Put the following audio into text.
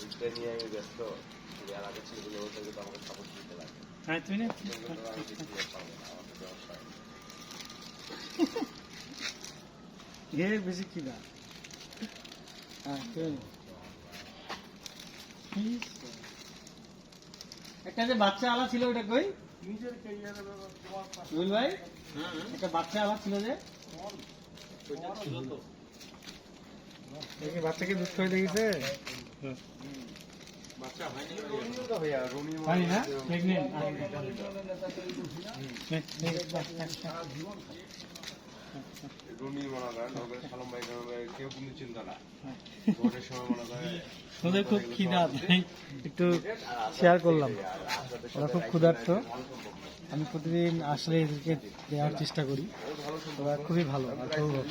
ওইটা নিয়ে আমি ব্যস্ত। আর আগে ছেলেগুলো ওটা কিন্তু আমাকে সাপোর্ট দিতে লাগে। হ্যাঁ না। আমি দেখতে পারব না ব্যবসা হ্যাঁ। একটা যে বাচ্চা আলা ছিল ওটা কই? রুল ভাই? একটা বাচ্চা আলা ছিল যে? বাচ্চাকে দুধ খাই দেখেছে খুব খিদা একটু শেয়ার করলাম। ওরা খুব ক্ষুধার্ত। আমি প্রতিদিন আসলে এদেরকে দেওয়ার চেষ্টা করি। ওরা খুবই ভালো আর খুবই ভালো।